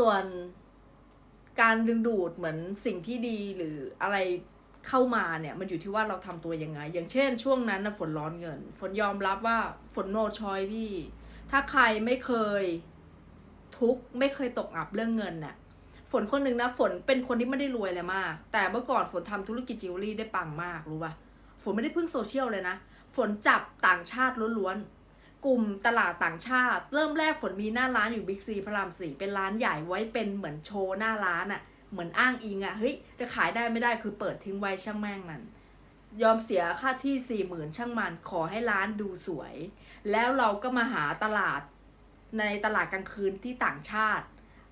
ส่วนการดึงดูดเหมือนสิ่งที่ดีหรืออะไรเข้ามาเนี่ยมันอยู่ที่ว่าเราทำตัวยังไง อย่างเช่น ช่วงนั้นนะฝนร้อนเงิน ฝนยอมรับว่าฝนโนชอยพี่ ถ้าใครไม่เคยทุกข์ไม่เคยตกอับเรื่องเงินน่ะฝนคนหนึ่งนะฝนเป็นคนที่ไม่ได้รวยเลยมาก แต่เมื่อก่อนฝนทำธุรกิจจิวเวลรี่ได้ปังมากรู้ป่ะฝนไม่ได้พึ่งโซเชียลเลยนะ ฝนจับต่างชาติล้วนๆ กลุ่มตลาดต่างชาติ เริ่มแรกฝนมีหน้าร้านอยู่บิ๊กซีพระรามสี่เป็นร้านใหญ่ไว้เป็นเหมือนโชว์หน้าร้านอะ่ะ เหมือนอ้างอิงอะ่ะเฮ้ยจะขายได้ไม่ได้คือเปิดทิ้งไว้ช่างแม่งมัน ยอมเสียค่าที่สี่หมื่นช่างมันขอให้ร้านดูสวย แล้วเราก็มาหาตลาดในตลาดกลางคืนที่ต่างชาติ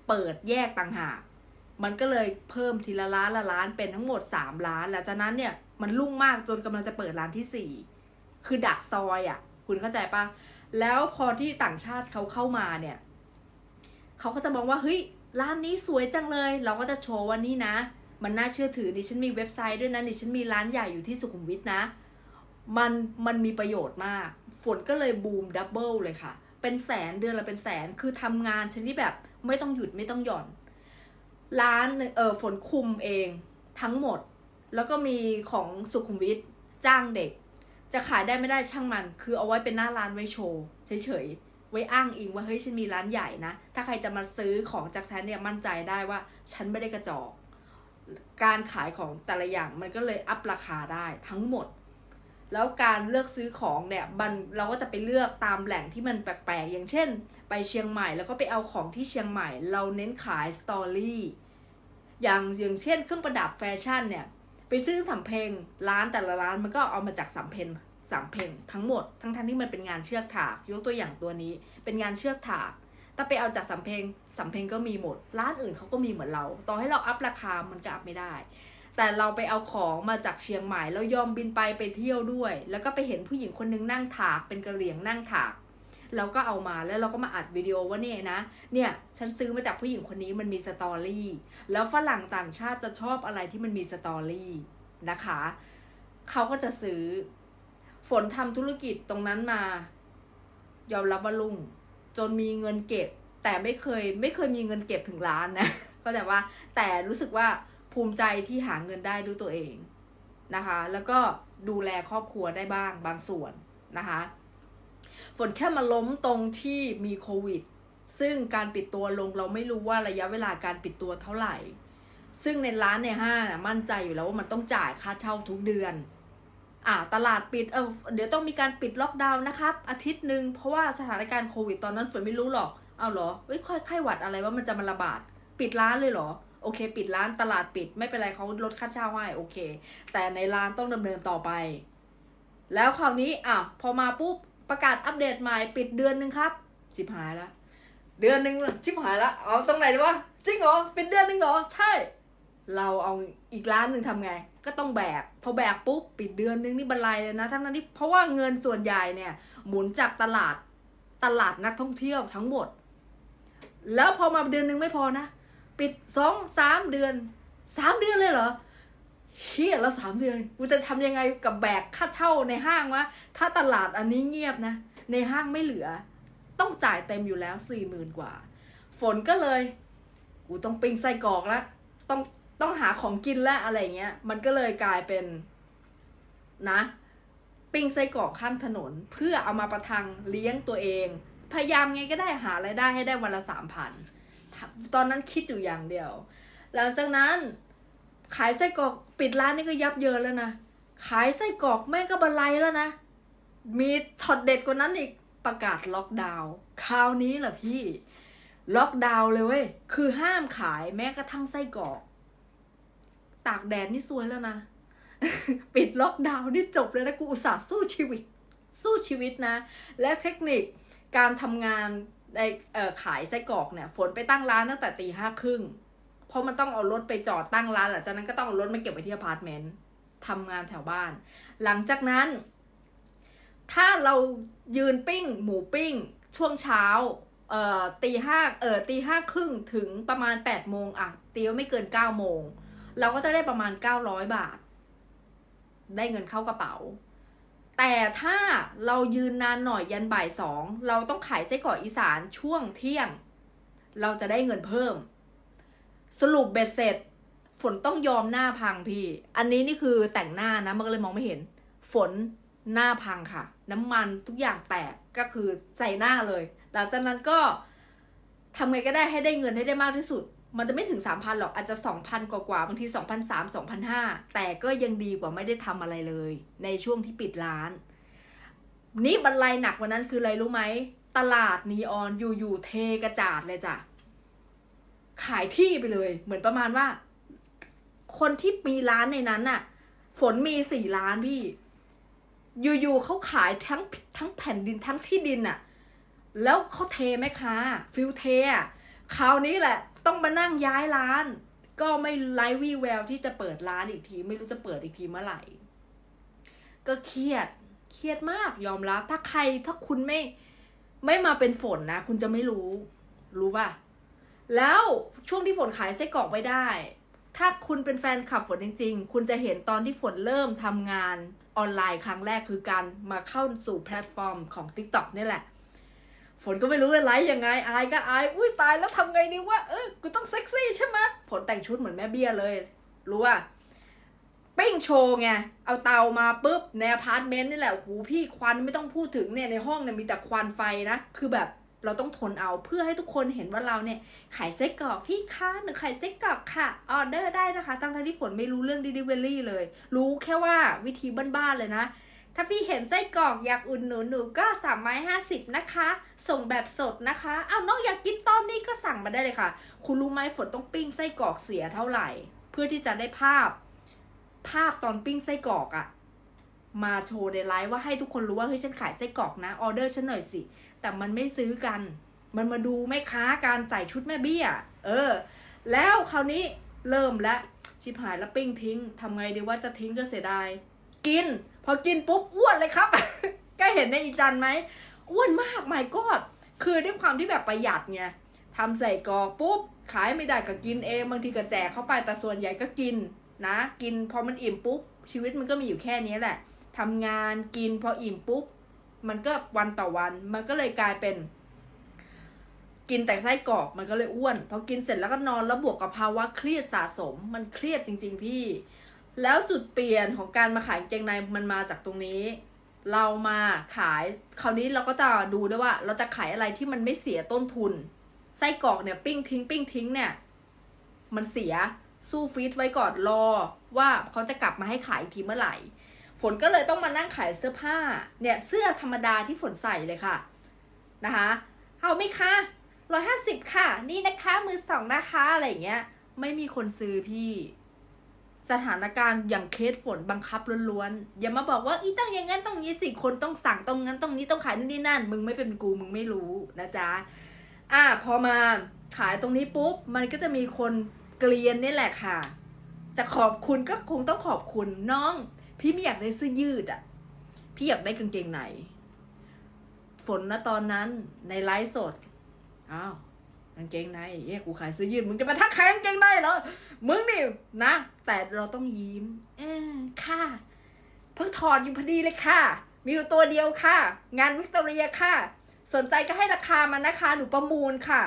เปิดแยกต่างหากมันก็เลยเพิ่มทีละล้านละล้านเป็นทั้งหมด3ล้าน แล้วจากนั้นเนี่ยมันรุ่งมากจนกำลังจะเปิดร้านที่ 4 คือดักซอยอะ่ะ คุณเข้าใจปะ แล้วพอที่ต่างชาติเขาเข้ามาเนี่ยเขาก็จะมองว่าเฮ้ยร้านนี้สวยจังเลย เราก็จะโชว์ว่านี่นะ มันน่าเชื่อถือดิฉันมีเว็บไซต์ด้วยนะดิฉันมีร้านใหญ่อยู่ที่สุขุมวิทนะ มันมันมีประโยชน์มาก ฝนก็เลยบูมดับเบิลเลยค่ะ เป็นแสนเดือนละเป็นแสนคือทำงานชนิดแบบไม่ต้องหยุดไม่ต้องหย่อน ร้านเออฝนคุมเองทั้งหมด แล้วก็มีของสุขุมวิทจ้างเด็ก จะขายได้ไม่ได้ช่างมัน คือเอาไว้เป็นหน้าร้านไว้โชว์เฉยๆ ไว้อ้างอิงว่าเฮ้ยฉันมีร้านใหญ่นะ ถ้าใครจะมาซื้อของจากฉันเนี่ยมั่นใจได้ว่าฉันไม่ได้กระจอก การขายของแต่ละอย่างมันก็เลยอัพราคาได้ทั้งหมด แล้วการเลือกซื้อของเนี่ยมันเราก็จะไปเลือกตามแหล่งที่มันแปลกๆ อย่างเช่น ไปเชียงใหม่แล้วก็ไปเอาของที่เชียงใหม่ เราเน้นขายสตอรี่ อย่างอย่างเช่น เครื่องประดับแฟชั่นเนี่ย ไปซื้อสำเพ็งร้านแต่ละร้านมันก็เอามาจากสำเพ็งสำเพ็งทั้งหมดทั้งทั้งที่มันเป็นงานเชือกถากยกตัวอย่างตัวนี้ เป็นงานเชือกถากถ้าไปเอาจากสำเพ็งสำเพ็งก็มีหมด ร้านอื่นเขาก็มีเหมือนเรา ต่อให้เราอัพราคามันก็อัพไม่ได้ แต่เราไปเอาของมาจากเชียงใหม่แล้วยอมบินไปไปเที่ยวด้วย แล้วก็ไปเห็นผู้หญิงคนนึงนั่งถากเป็นกระเหลี่ยงนั่งถาก เราก็เอามาแล้วเราก็มาอัดวิดีโอว่าเนี่ยนะ เนี่ยฉันซื้อมาจากผู้หญิงคนนี้มันมีสตอรี่ แล้วฝรั่งต่างชาติจะชอบอะไรที่มันมีสตอรี่นะคะ เขาก็จะซื้อ ฝนทำธุรกิจตรงนั้นมา ยอมรับว่าลุ่ง จนมีเงินเก็บ แต่ไม่เคยไม่เคยมีเงินเก็บถึงล้านนะเข้าใจว่าแต่รู้สึกว่าภูมิใจที่หาเงินได้ด้วยตัวเองนะคะ แล้วก็ดูแลครอบครัวได้บ้างบางส่วนนะคะ ฝนแค่มาล้มตรงที่มีโควิด ซึ่งการปิดตัวลงเราไม่รู้ว่าระยะเวลาการปิดตัวเท่าไหร่ ซึ่งในร้านในห้างน่ะมั่นใจอยู่แล้วว่ามันต้องจ่ายค่าเช่าทุกเดือนอ่าตลาดปิดเออเดี๋ยวต้องมีการปิดล็อกดาวน์นะครับ อาทิตย์หนึ่งเพราะว่าสถานการณ์โควิดตอนนั้นฝนไม่รู้หรอกเอาเหรอเฮ้ยค่อยไข้หวัดอะไรว่ามันจะมาระบาด ปิดร้านเลยเหรอ โอเค ปิดร้านตลาดปิดไม่เป็นไรเขาลดค่าเช่าให้โอเค แต่ในร้านต้องดำเนินต่อไป แล้วคราวนี้อะพอมาปุ๊บ ประกาศอัปเดตใหม่ปิดเดือนหนึ่งครับชิบหายละเดือนหนึ่งชิบหายละเอาตรงไหนดีวะจริงเหรอปิดเดือนหนึ่งเหรอใช่ เราเอาอีกร้านหนึ่งทำไง ก็ต้องแบกพอแบกปุ๊บปิดเดือนนึงนี่บันไลเลยนะทั้งนั้นที่เพราะว่าเงินส่วนใหญ่เนี่ยหมุนจากตลาดตลาดนักท่องเที่ยวทั้งหมด แล้วพอมาเดือนนึงไม่พอนะ ปิดสองสามเดือนสามเดือนเลยเหรอ เฮียแล้วสามเดือนกูจะทำยังไงกับแบกค่าเช่าในห้างวะถ้าตลาดอันนี้เงียบนะ ในห้างไม่เหลือ ต้องจ่ายเต็มอยู่แล้วสี่หมื่นกว่า ฝนก็เลย กูต้องปิ้งไส้กรอกแล้วต้องต้องหาของกินแล้วอะไรเงี้ย มันก็เลยกลายเป็นนะ ปิ้งไส้กรอกข้ามถนน เพื่อเอามาประทังเลี้ยงตัวเอง พยายามไงก็ได้หารายได้ให้ได้วันละสามพันตอนนั้นคิดอยู่อย่างเดียว หลังจากนั้น ขายไส้กรอกปิดร้านนี่ก็ยับเยินแล้วนะ ขายไส้กรอกแม่งก็บันไลแล้วนะ มีช็อตเด็ดกว่านั้นอีกประกาศล็อกดาวน์คราวนี้แหละพี่ ล็อกดาวน์เลยเว้ย คือห้ามขายแม้กระทั่งไส้กรอก ตากแดดนี่ซวยแล้วนะ ปิดล็อกดาวน์นี่จบเลยนะกูอุตส่าห์สู้ชีวิต สู้ชีวิตนะ และเทคนิคการทำงานในขายไส้กรอกเนี่ย ฝนไปตั้งร้านตั้งแต่ตีห้าครึ่ง เพราะมันต้องเอารถไปจอดตั้งร้านหลังจากนั้นก็ต้องเอารถมาเก็บไว้ที่อพาร์ตเมนต์ทำงานแถวบ้าน หลังจากนั้น ถ้าเรายืนปิ้ง หมูปิ้ง ช่วงเช้าเอ่อตีห้าเอ่อตีห้าครึ่งถึงประมาณแปดโมงอะตีว่าไม่เกินเก้าโมง เราก็จะได้ประมาณเก้าร้อยบาท ได้เงินเข้ากระเป๋า แต่ถ้าเรายืนนานหน่อยยันบ่ายสอง เราต้องขายไส้กรอกอีสานช่วงเที่ยง เราจะได้เงินเพิ่ม สรุปเบ็ดเสร็จ ฝนต้องยอมหน้าพังพี่ อันนี้นี่คือแต่งหน้านะมันก็เลยมองไม่เห็น ฝนหน้าพังค่ะ น้ำมันทุกอย่างแตกก็คือใส่หน้าเลย หลังจากนั้นก็ทำไงก็ได้ให้ได้เงินให้ได้มากที่สุด มันจะไม่ถึง 3,000 หรอกอาจจะ 2,000 กว่ากว่าบางที2,300 2,500แต่ก็ยังดีกว่าไม่ได้ทำอะไรเลย ในช่วงที่ปิดร้าน นี่บรรลัยหนักกว่านั้นคืออะไรรู้ไหม ตลาดนีออนอยู่ๆเทกระจาดเลยจ้ะ ขายที่ไปเลย เหมือนประมาณว่า คนที่มีร้านในนั้นน่ะ ฝนมีสี่ล้านพี่ อยู่ๆเขาขายทั้งทั้งแผ่นดินทั้งที่ดินน่ะ แล้วเขาเทไหมคะฟิลเทอะคราวนี้แหละ ต้องมานั่งย้ายร้าน ก็ไม่ไร้วี่แววที่จะเปิดร้านอีกที ไม่รู้จะเปิดอีกทีเมื่อไหร่ ก็เครียดเครียดมากยอมรับถ้าใครถ้าคุณไม่ ไม่มาเป็นฝนนะ คุณจะไม่รู้ รู้ป่ะ แล้วช่วงที่ฝนขายไส้กรอกไม่ได้ ถ้าคุณเป็นแฟนคลับฝนจริง ๆ คุณจะเห็นตอนที่ฝนเริ่มทำงานออนไลน์ครั้งแรกคือการมาเข้าสู่แพลตฟอร์มของ TikTok นี่แหละ ฝนก็ไม่รู้จะไลฟ์ยังไง อายก็อาย อุ้ยตายแล้วทำไงดีวะเออ กูต้องเซ็กซี่ใช่ไหมฝนแต่งชุดเหมือนแม่เบี้ยเลย รู้ว่าปิ้งโชว์ไง เอาเตามาปุ๊บในอพาร์ตเมนต์นี่แหละโอ้พี่ควันไม่ต้องพูดถึงเนี่ยในห้องเนี่ยมีแต่ควันไฟนะ คือแบบ เราต้องทนเอาเพื่อให้ทุกคนเห็นว่าเราเนี่ยขายไส้กรอกพี่คะหนูขายไส้กรอกค่ะออเดอร์ได้นะคะตั้งที่ฝนไม่รู้เรื่อง delivery เลย รู้แค่ว่าวิธีบ้านๆเลยนะ ถ้าพี่เห็นไส้กรอกอยากอุ่นหนูหนูก็สามไม้ห้าสิบนะคะ ส่งแบบสดนะคะเอาน้องอยากกินตอนนี้ก็สั่งมาได้เลยค่ะ คุณรู้ไหมฝนต้องปิ้งไส้กรอกเสียเท่าไหร่ เพื่อที่จะได้ภาพ ภาพตอนปิ้งไส้กรอกอะมาโชว์ในไลฟ์ว่าให้ทุกคนรู้ว่าเฮ้ยฉันขายไส้กรอกนะออเดอร์ฉันหน่อยสิ แต่มันไม่ซื้อกัน มันมาดูแม่ค้าการใส่ชุดแม่เบี้ย เออ แล้วคราวนี้เริ่มแล้วชิบหายแล้วปิ้งทิ้งทำไงดีว่าจะทิ้งก็เสียดาย กิน พอกินปุ๊บอ้วนเลยครับ ก็เห็นในอีจันไหม อ้วนมากไม่ก็คือด้วยความที่แบบประหยัดไงทำใส่กรอกปุ๊บ ขายไม่ได้ก็กินเองบางทีก็แจกเข้าไปแต่ส่วนใหญ่ก็กินนะ กินพอมันอิ่มปุ๊บชีวิตมันก็มีอยู่แค่นี้แหละทำงานกินพออิ่มปุ๊บ มันก็วันต่อวันมันก็เลยกลายเป็น กินแต่ไส้กรอกมันก็เลยอ้วนพอกินเสร็จแล้วก็นอนแล้วบวกกับภาวะเครียดสะสม มันเครียดจริง ๆ พี่ แล้วจุดเปลี่ยนของการมาขายกางเกงในมันมาจากตรงนี้ เรามาขายคราวนี้เราก็จะดูด้วยว่า เราจะขายอะไรที่มันไม่เสียต้นทุนไส้กรอกเนี่ยปิ้งทิ้งปิ้งทิ้งเนี่ยมันเสียสู้ฟีดไว้ก่อนรอว่าเขาจะกลับมาให้ขายทีเมื่อไหร่ ฝนก็เลยต้องมานั่งขายเสื้อผ้า เนี่ยเสื้อธรรมดาที่ฝนใส่เลยค่ะนะคะเอาไหมคะร้อยห้าสิบค่ะ นี่นะคะมือสองนะคะอะไรอย่างเงี้ย ไม่มีคนซื้อพี่ สถานการณ์อย่างเคสฝนบังคับล้วนๆ อย่ามาบอกว่าอีต้องอย่างนั้นต้องนี้สิคนต้องสั่งต้องงั้นต้องนี้ต้องขายนู่นนี่นั่น มึงไม่เป็นกูมึงไม่รู้นะจ๊ะอะพอมาขายตรงนี้ปุ๊บ มันก็จะมีคนเกลียนนี่แหละค่ะ จะขอบคุณก็คงต้องขอบคุณน้อง พี่ไม่อยากได้เสื้อยืดอะ พี่อยากได้กางเกงในฝนนะตอนนั้นในไลฟ์สดอ้าวกางเกงในเอ้ยกูขายเสื้อยืดมึงจะมาทักขายกางเกงในเหรอมึงนี่นะ แต่เราต้องยิ้มเออค่ะเพิ่งถอดอยู่พอดีเลยค่ะ มีอยู่ตัวเดียวค่ะ งานวิกตอเรียค่ะ สนใจก็ให้ราคามันนะคะ หนูประมูลค่ะ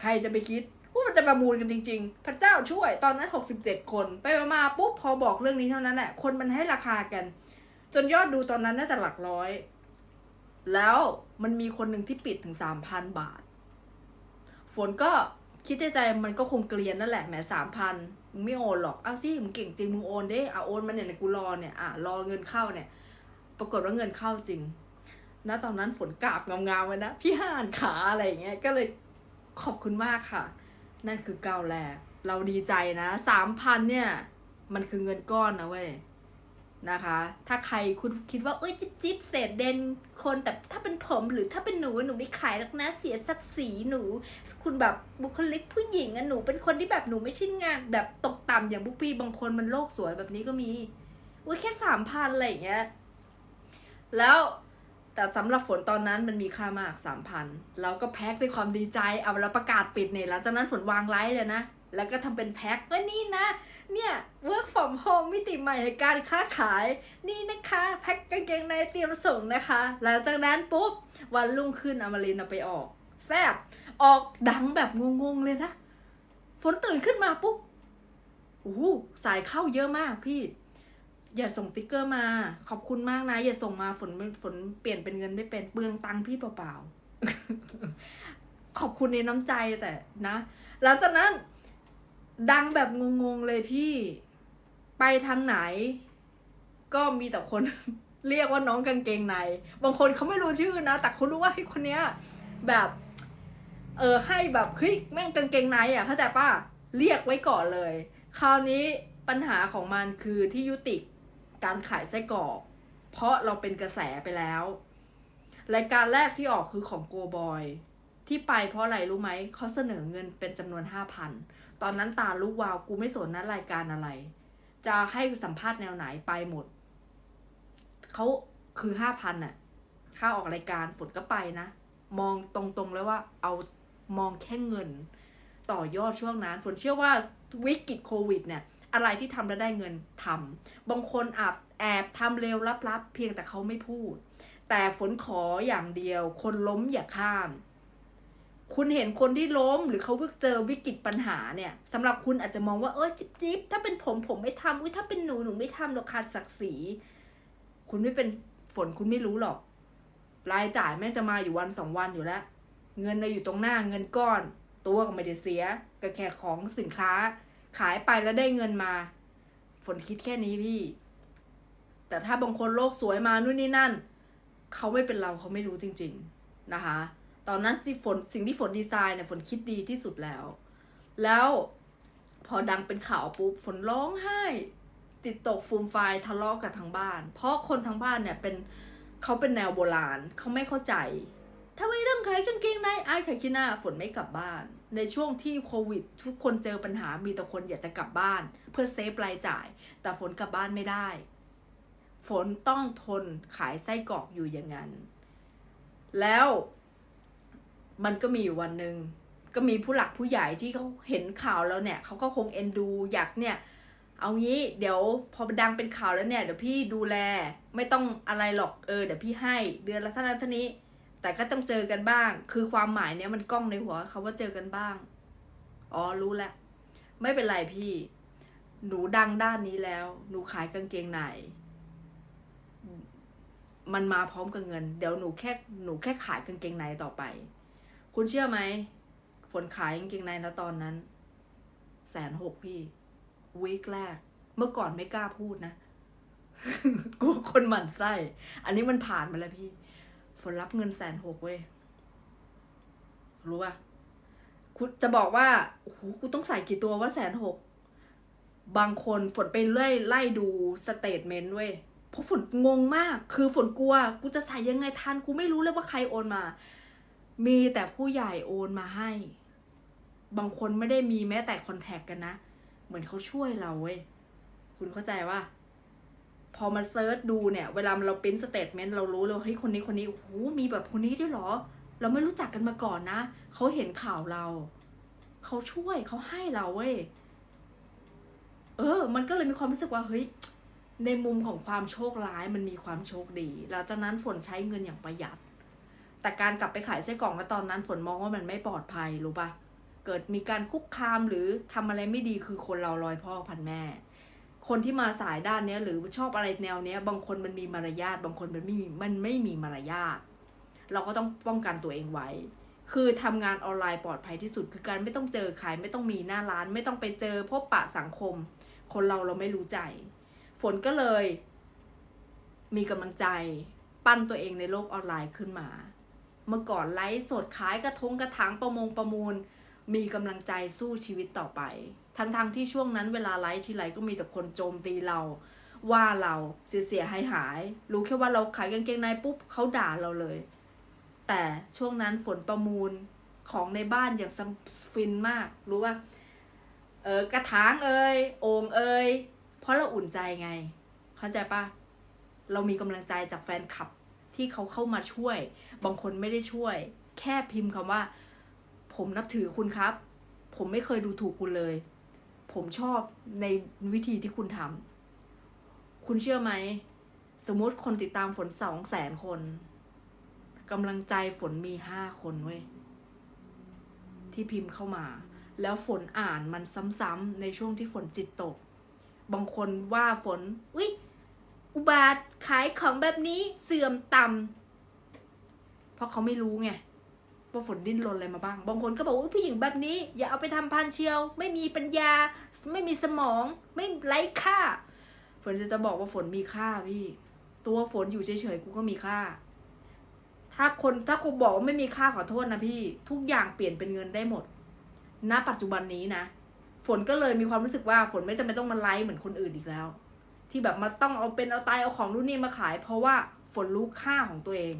ใครจะไปคิด ว่ามันจะประมูลกันจริง ๆ พระเจ้าช่วยตอนนั้น 67 คน ไปมาปุ๊บพอบอกเรื่องนี้เท่านั้นแหละคนมันให้ราคากัน จนยอดดูตอนนั้นน่าจะหลักร้อย แล้วมันมีคนหนึ่งที่ปิดถึง 3,000 บาท ฝนก็คิดในใจมันก็คงเกลียนนั่นแหละแหมสามพันมึงไม่โอนหรอกเอาสิมึงเก่งจริงมึงโอนเด้อะโอนมาเนี่ยกูรอเนี่ยอะรอเงินเข้าเนี่ย ปรากฏว่าเงินเข้าจริงณตอนนั้นฝนกราบงามๆเลยนะ พี่ห่านขาอะไรอย่างเงี้ยก็เลยขอบคุณมากค่ะ นั่นคือก้าวแรก เราดีใจนะสามพันเนี่ย มันคือเงินก้อนนะเว้ยนะคะ ถ้าใครคุณคิดว่าเอ้ยจิ๊บจิ๊บเศษเดนคนแต่ถ้าเป็นผมหรือถ้าเป็นหนูหนูไม่ขายหรอกนะเสียศักดิ์ศรีหนู คุณแบบบุคลิกผู้หญิงอะหนูเป็นคนที่แบบหนูไม่ใช่งานแบบตกต่ำอย่างบุกพี่บางคนมันโลกสวยแบบนี้ก็มีอุ้ยแค่สามพันอะไรอย่างเงี้ยแล้ว แต่สำหรับฝนตอนนั้นมันมีค่ามากสามพันเราก็แพ็คด้วยความดีใจเอาแล้วประกาศปิดเนี่ยหลังจากนั้นฝนวางไลฟ์เลยนะ แล้วก็ทำเป็นแพ็คว่านี่นะ เนี่ย work from home มิติใหม่ในการค้าขาย นี่นะคะ แพ็คกางเกงในเตรียมส่งนะคะ หลังจากนั้นปุ๊บ วันรุ่งขึ้นอมรินเอาไปออก แซบออกดังแบบงงๆเลยนะ ฝนตื่นขึ้นมาปุ๊บโอ้สายเข้าเยอะมากพี่ อย่าส่งติ๊กเกอร์มา ขอบคุณมากนะ อย่าส่งมาฝนฝนเปลี่ยนเป็นเงินไม่เป็นเปลืองตังค์พี่เปล่าๆ ขอบคุณในน้ำใจแต่นะ หลังจากนั้น ดังแบบงงๆเลยพี่ ไปทางไหน ก็มีแต่คน เรียกว่าน้องกางเกงใน บางคนเขาไม่รู้ชื่อนะ แต่เขารู้ว่าไอ้คนเนี้ย แบบ เออให้แบบเฮ้ยแม่งกางเกงในอะเข้าใจป่ะเรียกไว้ก่อนเลย คราวนี้ปัญหาของมันคือที่ยุติ การขายไส้กรอก เพราะเราเป็นกระแสไปแล้ว รายการแรกที่ออกคือของโกบอย ที่ไปเพราะอะไรรู้ไหม เขาเสนอเงินเป็นจำนวนห้าพันตอนนั้นตาลูกวาวกูไม่สนนะรายการอะไร จะให้สัมภาษณ์แนวไหนไปหมด เขาคือห้าพันน่ะค่าออกรายการฝนก็ไปนะ มองตรงๆเลยว่าเอามองแค่เงิน ต่อยอดช่วงนั้น ฝนเชื่อว่าวิกฤตโควิดเนี่ย อะไรที่ทำแล้วได้เงินทำบางคนอาบแอบทำเร็วลับๆ เพียงแต่เขาไม่พูด แต่ฝนขออย่างเดียว คนล้มอย่าข้าม คุณเห็นคนที่ล้มหรือเขาเพิ่งเจอวิกฤตปัญหาเนี่ยสำหรับคุณอาจจะมองว่าเออจิ๊บจิ๊บถ้าเป็นผมผมไม่ทำอุ้ยถ้าเป็นหนูหนูไม่ทำเราขาดศักดิ์ศรีคุณไม่เป็นฝนคุณไม่รู้หรอก รายจ่ายแม่จะมาอยู่วันสองวันอยู่แล้ว เงินเราอยู่ตรงหน้าเงินก้อน ตัวก็ไม่ได้เสียก็แค่ของสินค้า ขายไปแล้วได้เงินมา ฝนคิดแค่นี้พี่ แต่ถ้าบางคนโลกสวยมานู่นนี่นั่น เขาไม่เป็นเราเขาไม่รู้จริง ๆนะคะ ตอนนั้นสิฝนสิ่งที่ฝนดีไซน์เนี่ยฝนคิดดีที่สุดแล้ว แล้วพอดังเป็นข่าวปุ๊บฝนร้องไห้ ติดตกฟูมไฟทะเลาะกับทางบ้าน เพราะคนทางบ้านเนี่ยเป็นเขาเป็นแนวโบราณเขาไม่เข้าใจทำไมต้องขายกางเกงในไอ้ขายขี้หน้าฝนไม่กลับบ้าน ในช่วงที่โควิด ทุกคนเจอปัญหามีแต่คนอยากจะกลับบ้าน เพื่อเซฟรายจ่าย แต่ฝนกลับบ้านไม่ได้ ฝนต้องทนขายไส้กรอกอยู่อย่างนั้น แล้วมันก็มีอยู่วันหนึ่งก็มีผู้หลักผู้ใหญ่ที่เขาเห็นข่าวแล้วเนี่ยเขาก็คงเอ็นดูอยากเนี่ย เอางี้เดี๋ยวพอดังเป็นข่าวแล้วเนี่ยเดี๋ยวพี่ดูแลไม่ต้องอะไรหรอกเออเดี๋ยวพี่ให้เดือนละเท่านั้นเท่านี้ แต่ก็ต้องเจอกันบ้าง คือความหมายเนี้ยมันกล้องในหัวเขาว่าเจอกันบ้าง อ๋อรู้แล้ว ไม่เป็นไรพี่ หนูดังด้านนี้แล้ว หนูขายกางเกงในมันมาพร้อมกับเงิน เดี๋ยวหนูแค่หนูแค่ขายกางเกงในต่อไป คุณเชื่อไหมฝนขายกางเกงในนะตอนนั้นแสนหกพี่วีคแรก เมื่อก่อนไม่กล้าพูดนะกลัวคนหมั่นไส้ อันนี้มันผ่านมาแล้วพี่ ฝนรับเงินแสนหกเว้ย รู้ป่ะคุณจะบอกว่าโอ้โหกูต้องใส่กี่ตัวว่าแสนหก บางคนฝนไปเลื่อยไล่ดูสเตทเมนต์เว้ยเพราะฝนงงมาก คือฝนกลัว กูจะใส่ยังไงทัน กูไม่รู้เลยว่าใครโอนมา มีแต่ผู้ใหญ่โอนมาให้ บางคนไม่ได้มีแม้แต่คอนแทคกันนะ เหมือนเขาช่วยเราเว้ย คุณเข้าใจว่า พอมาเซิร์ชดูเนี่ยเวลาเราเป็นสเตทเมนต์เรารู้เลยว่าเฮ้ยคนนี้คนนี้โอ้โหมีแบบคนนี้ด้วยเหรอ เราไม่รู้จักกันมาก่อนนะเขาเห็นข่าวเราเขาช่วยเขาให้เราเว้ยเออ มันก็เลยมีความรู้สึกว่าเฮ้ยในมุมของความโชคร้ายมันมีความโชคดีหลังจากนั้นฝนใช้เงินอย่างประหยัด แต่การกลับไปขายไส้กรอกแล้วตอนนั้นฝนมองว่ามันไม่ปลอดภัยรู้ปะเกิดมีการคุกคามหรือทำอะไรไม่ดีคือคนเราลอยพ่อพันแม่ คนที่มาสายด้านเนี้ยหรือชอบอะไรแนวเนี้ย บางคนมันมีมารยาทบางคนมันไม่มีมันไม่มีมารยาทเราก็ต้องป้องกันตัวเองไว้ คือทำงานออนไลน์ปลอดภัยที่สุด คือการไม่ต้องเจอใครไม่ต้องมีหน้าร้าน ไม่ต้องไปเจอพบปะสังคม คนเราเราไม่รู้ใจ ฝนก็เลย มีกำลังใจ ปั้นตัวเองในโลกออนไลน์ขึ้นมา เมื่อก่อนไลฟ์สดขายกระทงกระถางประมงประมูล มีกำลังใจสู้ชีวิตต่อไป ทั้งๆทที่ช่วงนั้นเวลาไลฟ์ทีไรก็มีแต่คนโจมตีเรา ว่าเราเสียเสียหายหาย รู้แค่ว่าเราขายกางเกงในปุ๊บเขาด่าเราเลย แต่ช่วงนั้นฝนประมูลของในบ้านอย่างซัมฟินมาก รู้ว่า เออกระถางเอ่ยโอ่งเอ่ยเพราะเราอุ่นใจไง เข้าใจปะเรามีกำลังใจจากแฟนคลับที่เขาเข้ามาช่วย บางคนไม่ได้ช่วย แค่พิมพ์คำว่า ผมนับถือคุณครับ ผมไม่เคยดูถูกคุณเลย ผมชอบในวิธีที่คุณทำคุณเชื่อไหม สมมติคนติดตามฝนสองแสนคนกำลังใจฝนมีห้าคนเว้ยที่พิมพ์เข้ามา แล้วฝนอ่านมันซ้ำๆในช่วงที่ฝนจิตตก บางคนว่าฝนอุ๊ยอุบาทขายของแบบนี้เสื่อมต่ำเพราะเขาไม่รู้ไง ว่าฝนดิ้นรนอะไรมาบ้าง บางคนก็บอกว่าผู้หญิงแบบนี้ อย่าเอาไปทำพันเชียว ไม่มีปัญญา ไม่มีสมอง ไม่ไร้ค่า ฝนจะจะบอกว่าฝนมีค่าพี่ ตัวฝนอยู่เฉยๆกูก็มีค่า ถ้าคนถ้าคนบอกว่าไม่มีค่าขอโทษนะพี่ ทุกอย่างเปลี่ยนเป็นเงินได้หมด ณ ปัจจุบันนี้นะ ฝนก็เลยมีความรู้สึกว่าฝนไม่จำเป็นต้องมาไลฟ์เหมือนคนอื่นอีกแล้ว ที่แบบมาต้องเอาเป็นเอาตายเอาของรุ่นนี้มาขาย เพราะว่าฝนรู้ค่าของตัวเอง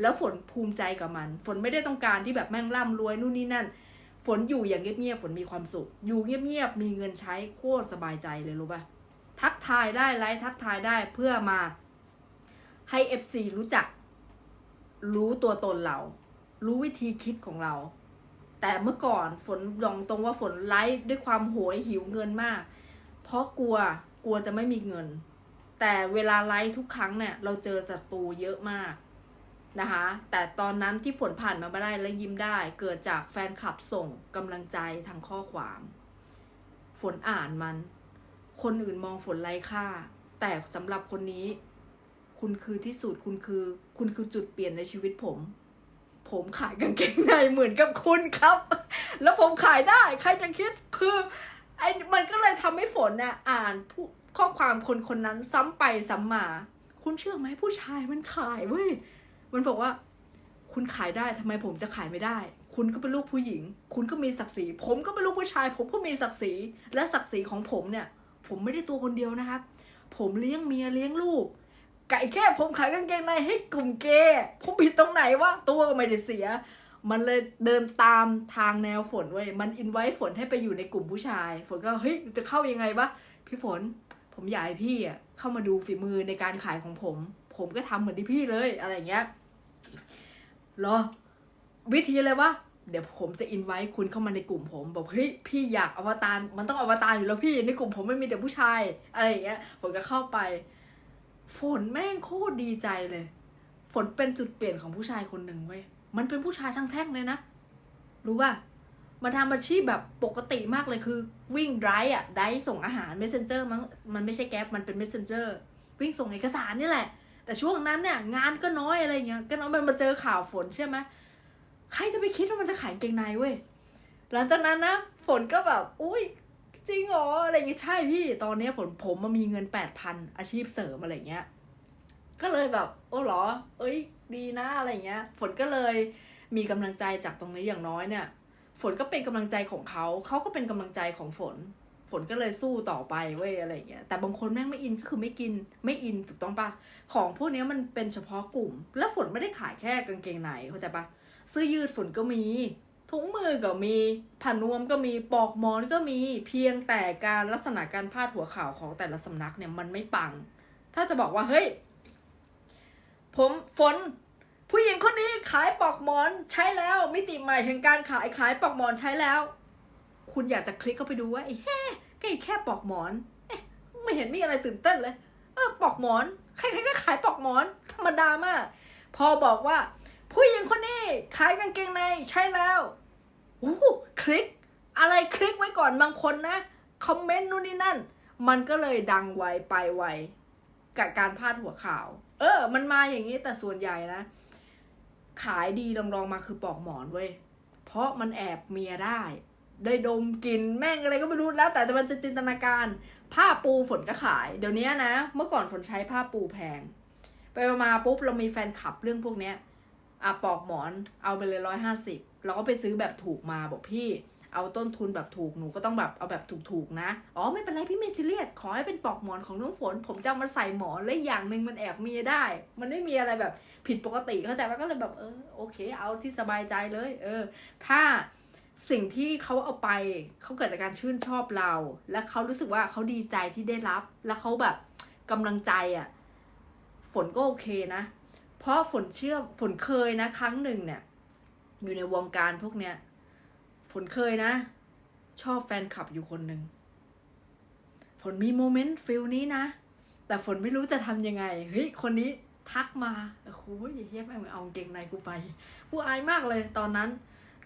แล้วฝนภูมิใจกับมัน ฝนไม่ได้ต้องการที่แบบแม่งร่ำรวยนู่นนี่นั่น ฝนอยู่อย่างเงียบๆฝนมีความสุข อยู่เงียบๆมีเงินใช้โคตรสบายใจเลยรู้ปะทักทายได้ไลฟ์ทักทายได้เพื่อมาให้ FC รู้จัก รู้ตัวตนเรา รู้วิธีคิดของเรา แต่เมื่อก่อนฝนยองตรงว่าฝนไลฟ์ด้วยความโหยหิวเงินมาก เพราะกลัวกลัวจะไม่มีเงิน แต่เวลาไลฟ์ทุกครั้งเนี่ยเราเจอศัตรูเยอะมาก นะคะ แต่ตอนนั้นที่ฝนผ่านมาไม่ได้และยิ้มได้ เกิดจากแฟนคลับส่งกำลังใจทางข้อความ ฝนอ่านมัน คนอื่นมองฝนไร้ค่า แต่สำหรับคนนี้ คุณคือที่สุดคุณคือ คุณคือจุดเปลี่ยนในชีวิตผม ผมขายกางเกงในเหมือนกับคุณครับ แล้วผมขายได้ใครจะคิดคือไอ้มันก็เลยทำให้ฝนน่ะอ่านผู้ข้อความคนคนนั้นซ้ำไปซ้ำมา คุณเชื่อไหมผู้ชายมันขายเว้ย มันบอกว่า คุณขายได้ทำไมผมจะขายไม่ได้ คุณก็เป็นลูกผู้หญิง คุณก็มีศักดิ์ศรี ผมก็เป็นลูกผู้ชาย ผมก็มีศักดิ์ศรี และศักดิ์ศรีของผมเนี่ย ผมไม่ได้ตัวคนเดียวนะครับ ผมเลี้ยงเมียเลี้ยงลูก ไก่แค่ผมขายกางเกงในให้กลุ่มเกย์ผมผิดตรงไหนวะตัวก็ไม่ได้เสีย มันเลยเดินตามทางแนวฝนเว้ยมันอินไว้ฝนให้ไปอยู่ในกลุ่มผู้ชาย ฝนก็เฮ้ยจะเข้ายังไงวะพี่ฝนผมอยากให้พี่อะเข้ามาดูฝีมือในการขายของผม ผมก็ทำเหมือนที่พี่เลยอะไรอย่างเงี้ย เหรอ วิธีอะไรวะเดี๋ยวผมจะอินไว้คุณเข้ามาในกลุ่มผมบอกเฮ้ยพี่อยากอวตารมันต้องอวตารอยู่แล้วพี่ในกลุ่มผมไม่มีแต่ผู้ชาย อะไรอย่างเงี้ยผมก็เข้าไป ฝนแม่งโคตรดีใจเลย ฝนเป็นจุดเปลี่ยนของผู้ชายคนหนึ่งเว้ยมันเป็นผู้ชายทั้งแท่งเลยนะ รู้ป่ะมันทำอาชีพแบบปกติมากเลยคือวิ่งไดร์อะไดร์ส่งอาหาร messenger มั้งมันไม่ใช่แก๊ปมันเป็น messenger วิ่งส่งเอกสารนี่แหละ แต่ช่วงนั้นเนี่ยงานก็น้อยอะไรเงี้ยก็น้อยมันมาเจอข่าวฝนใช่ไหมใครจะไปคิดว่ามันจะขายกางเกงในเว้ยหลังจากนั้นนะฝนก็แบบอุ้ยจริงเหรออะไรเงี้ยใช่พี่ตอนนี้ฝนผมมามีเงินแปดพันอาชีพเสริมอะไรเงี้ยก็เลยแบบโอ้เหรอ เอ้ย ดีนะอะไรเงี้ย ฝนก็เลยมีกำลังใจจากตรงนี้อย่างน้อยเนี่ย ฝนก็เป็นกำลังใจของเขา เขาก็เป็นกำลังใจของฝน ฝนก็เลยสู้ต่อไปเว้ยอะไรเงี้ย แต่บางคนแม่งไม่อินก็คือไม่กินไม่อินถูกต้องปะของพวกนี้มันเป็นเฉพาะกลุ่ม แล้วฝนไม่ได้ขายแค่กางเกงในเข้าใจปะเสื้อยืดฝนก็มีถุงมือก็มีผ้านวมก็มีปลอกหมอนก็มีเพียงแต่การลักษณะการพาดหัวข่าวของแต่ละสำนักเนี่ยมันไม่ปัง ถ้าจะบอกว่าเฮ้ย ผมฝน ผู้หญิงคนนี้ขายปลอกหมอนใช้แล้ว มิติใหม่แห่งการขายขายปลอกหมอนใช้แล้ว คุณอยากจะคลิกเข้าไปดูว่าไอ้แฮ่ก็แค่ปลอกหมอนไม่เห็นมีอะไรตื่นเต้นเลย เออปลอกหมอนใครๆก็ขายปลอกหมอน ธรรมดามาก พอบอกว่า ผู้หญิงคนนี้ขายกางเกงในใช่แล้วโอ้คลิก อะไรคลิกไว้ก่อนบางคนนะคอมเมนต์นู่นนี่นั่น มันก็เลยดังไวไปไวกับการพาดหัวข่าว เออ มันมาอย่างนี้แต่ส่วนใหญ่นะ ขายดีลองๆมาคือปลอกหมอนเว้ยเพราะมันแอบเมียได้ ได้ดมกลิ่นแม่งอะไรก็ไม่รู้แล้ว แต่มันจะจินตนาการ ผ้าปูฝนก็ขาย เดี๋ยวนี้นะ เมื่อก่อนฝนใช้ผ้าปูแพง ไปมาปุ๊บเรามีแฟนคลับเรื่องพวกเนี้ยอะปลอกหมอนเอาไปเลยร้อยห้าสิบเราก็ไปซื้อแบบถูกมาบอกพี่ เอาต้นทุนแบบถูกหนูก็ต้องแบบเอาแบบถูกๆนะ อ๋อไม่เป็นไรพี่ไม่ซีเรียสขอให้เป็นปลอกหมอนของน้องฝน ผมจะมาใส่หมอนและอย่างหนึ่งมันแอบมีได้ มันไม่มีอะไรแบบผิดปกติเข้าใจไหมก็เลยแบบเออโอเค เอาที่สบายใจเลย เออ ถ้า สิ่งที่เขาเอาไปเขาเกิดจากการชื่นชอบเรา และเขารู้สึกว่าเขาดีใจที่ได้รับ แล้วเขาแบบกำลังใจอะ ฝนก็โอเคนะ เพราะฝนเชื่อฝนเคยนะ ครั้งหนึ่งเนี่ย อยู่ในวงการพวกเนี้ย ฝนเคยนะ ชอบแฟนคลับอยู่คนหนึ่งฝนมีโมเมนต์ฟิลนี้นะ แต่ฝนไม่รู้จะทำยังไง เฮ้ย คนนี้ทักมาโอ้โหเฮียแม่งเอาเก่งในกูไป กูอายมากเลยตอนนั้น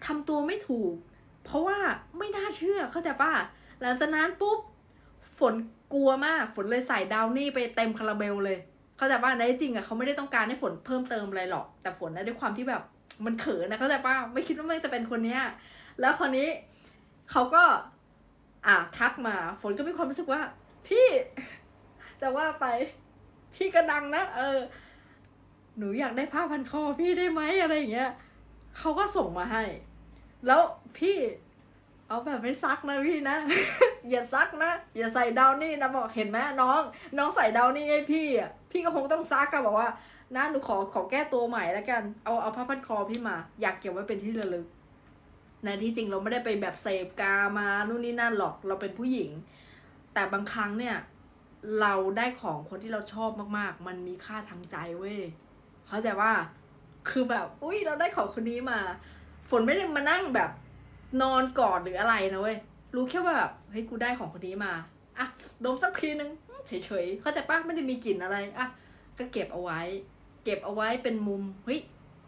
ทำตัวไม่ถูก เพราะว่าไม่น่าเชื่อเข้าใจป่ะหลังจากนั้นปุ๊บฝนกลัวมากฝนเลยใส่ดาวนี่ไปเต็มคาราเบลเลย เข้าใจป่ะในที่จริงอะเขาไม่ได้ต้องการให้ฝนเพิ่มเติมอะไรหรอก แต่ฝนนะด้วยความที่แบบมันเขินนะเข้าใจป่ะไม่คิดว่ามันจะเป็นคนเนี้ยแล้วคนนี้เขาก็อะทักมาฝนก็มีความรู้สึกว่า พี่จะว่าไป พี่ก็ดังนะเออ หนูอยากได้ผ้าพันคอพี่ได้ไหมอะไรอย่างเงี้ยเขาก็ส่งมาให้ แล้วพี่เอาแบบไม่ซักนะพี่นะ อย่าซักนะ อย่าใส่ดาวนี่นะบอกเห็นไหมน้อง น้องใส่ดาวนี่ให้พี่อะพี่ก็คงต้องซักอะบอกว่านะหนูขอขอแก้ตัวใหม่แล้วกัน เอาเอาผ้าพันคอพี่มา อยากเก็บไว้เป็นที่ระลึกในที่จริงเราไม่ได้ไปแบบเสพกามานู่นนี่นั่นหรอกเราเป็นผู้หญิง แต่บางครั้งเนี่ย เราได้ของคนที่เราชอบมากๆ มันมีค่าทางใจเว้ยเข้าใจว่าคือแบบ อุ้ยเราได้ของคนนี้มา ฝนไม่ได้มานั่งแบบ นอนกอดหรืออะไรนะเว้ย รู้แค่ว่าแบบเฮ้ยกูได้ของคนนี้มา อะ ดมสักทีนึงเฉยๆ เข้าใจปะไม่ได้มีกลิ่นอะไร อะ ก็เก็บเอาไว้ เก็บเอาไว้เป็นมุม เฮ้ย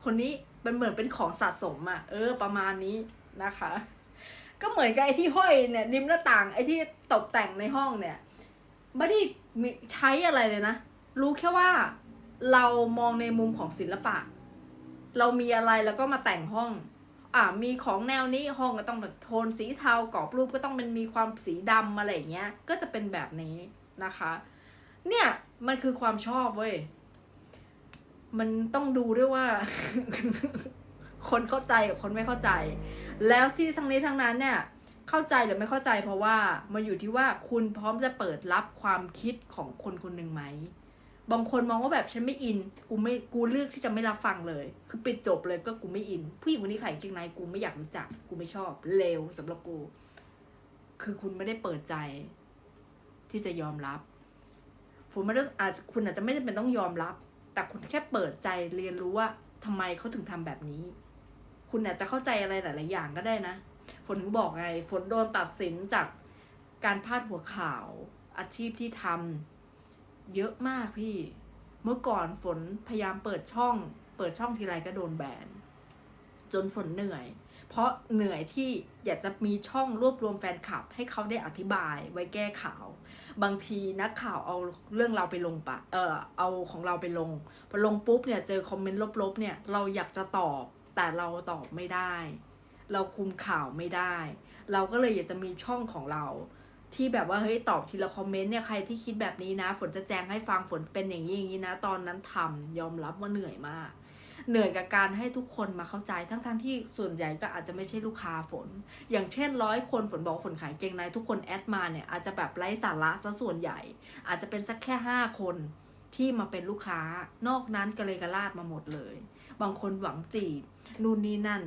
คนนี้มันเหมือนเป็นของสะสมอะเออ ประมาณนี้นะคะ ก็เหมือนกับไอ้ที่ห้อยเนี่ยริมหน้าต่าง ไอ้ที่ตกแต่งในห้องเนี่ยไม่ได้มีใช้อะไรเลยนะ รู้แค่ว่าเรามองในมุมของศิลปะ เรามีอะไรแล้วก็มาแต่งห้อง อ่ามีของแนวนี้ห้องก็ต้องแบบโทนสีเทากรอบรูปก็ต้องเป็นมีความสีดำอะไรเงี้ย ก็จะเป็นแบบนี้นะคะ เนี่ยมันคือความชอบเว้ย มันต้องดูด้วยว่า คนเข้าใจกับคนไม่เข้าใจ แล้วที่ทั้งนี้ทั้งนั้นเนี่ยเข้าใจหรือไม่เข้าใจเพราะว่ามันอยู่ที่ว่าคุณพร้อมจะเปิดรับความคิดของคนคนหนึ่งไหม บางคนมองว่าแบบฉันไม่อิน กูไม่กูเลือกที่จะไม่รับฟังเลย คือปิดจบเลยก็กูไม่อิน ผู้หญิงคนนี้ขายกางเกงในกูไม่อยากรู้จัก กูไม่ชอบเลวสำหรับกู คือคุณไม่ได้เปิดใจ ที่จะยอมรับคุณไม่ได้อาจคุณอาจจะไม่ได้เป็นต้องยอมรับ แต่คุณแค่เปิดใจเรียนรู้ว่าทำไมเขาถึงทำแบบนี้ คุณอาจจะเข้าใจอะไรหลาย ๆ อย่างก็ได้นะ ฝนถึงบอกไง ฝนโดนตัดสินจากการพาดหัวข่าว อาชีพที่ทำ เยอะมากพี่ เมื่อก่อนฝนพยายามเปิดช่อง เปิดช่องทีไรก็โดนแบน จนฝนเหนื่อย เพราะเหนื่อยที่อยากจะมีช่องรวบรวมแฟนคลับ ให้เขาได้อธิบายไว้แก้ข่าว บางทีนักข่าวเอาเรื่องเราไปลงปะเออเอาของเราไปลงพอลงปุ๊บเนี่ยเจอคอมเมนต์ลบๆเนี่ยเราอยากจะตอบแต่เราตอบไม่ได้ เราคุมข่าวไม่ได้ เราก็เลยอยากจะมีช่องของเรา ที่แบบว่าเฮ้ยตอบทีละคอมเมนต์เนี่ยใครที่คิดแบบนี้นะ ฝนจะแจ้งให้ฟังฝนเป็นอย่างนี้อย่างนี้นะ ตอนนั้นทำยอมรับว่าเหนื่อยมาก เหนื่อยกับการให้ทุกคนมาเข้าใจทั้งๆทที่ส่วนใหญ่ก็อาจจะไม่ใช่ลูกค้าฝน อย่างเช่นร้อยคนฝนบอกฝนขายเกงในทุกคนแอดมาเนี่ยอาจจะแบบไร้สาระซะส่วนใหญ่ อาจจะเป็นสักแค่ห้าคนที่มาเป็นลูกค้านอกนั้นกระเลกระลาดมาหมดเลย บางคนหวังจีบนู่นนี่นั่น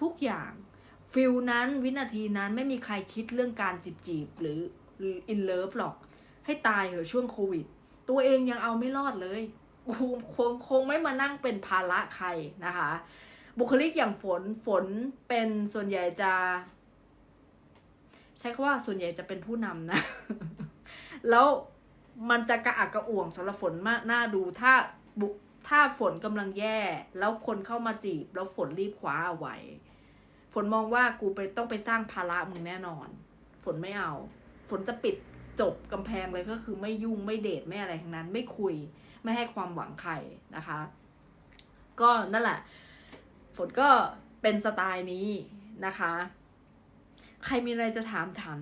ทุกอย่าง ฟิลนั้นวินาทีนั้นไม่มีใครคิดเรื่องการจีบจีบๆหรืออินเลิฟหรอก ให้ตายเหอะช่วงโควิด ตัวเองยังเอาไม่รอดเลยคงคงคงไม่มานั่งเป็นภาระใครนะคะ บุคลิกอย่างฝนฝนเป็นส่วนใหญ่จะ ใช้คำว่าส่วนใหญ่จะเป็นผู้นำนะ แล้วมันจะกระอักกระอ่วงสำหรับฝนมากน่าดูถ้าบุถ้าฝนกำลังแย่ แล้วคนเข้ามาจีบ แล้วฝนรีบคว้าเอาไว้ นมองว่ากูไปต้องไปสร้างภาระมึงแน่นอน ฝนไม่เอา ฝนจะปิดจบกำแพงเลยก็คือไม่ยุ่งไม่เดทไม่อะไรทั้งนั้น ไม่คุยไม่ให้ความหวังใครนะคะ ก็นั่นแหละ ฝนก็เป็นสไตล์นี้นะคะ ใครมีอะไรจะถามถาม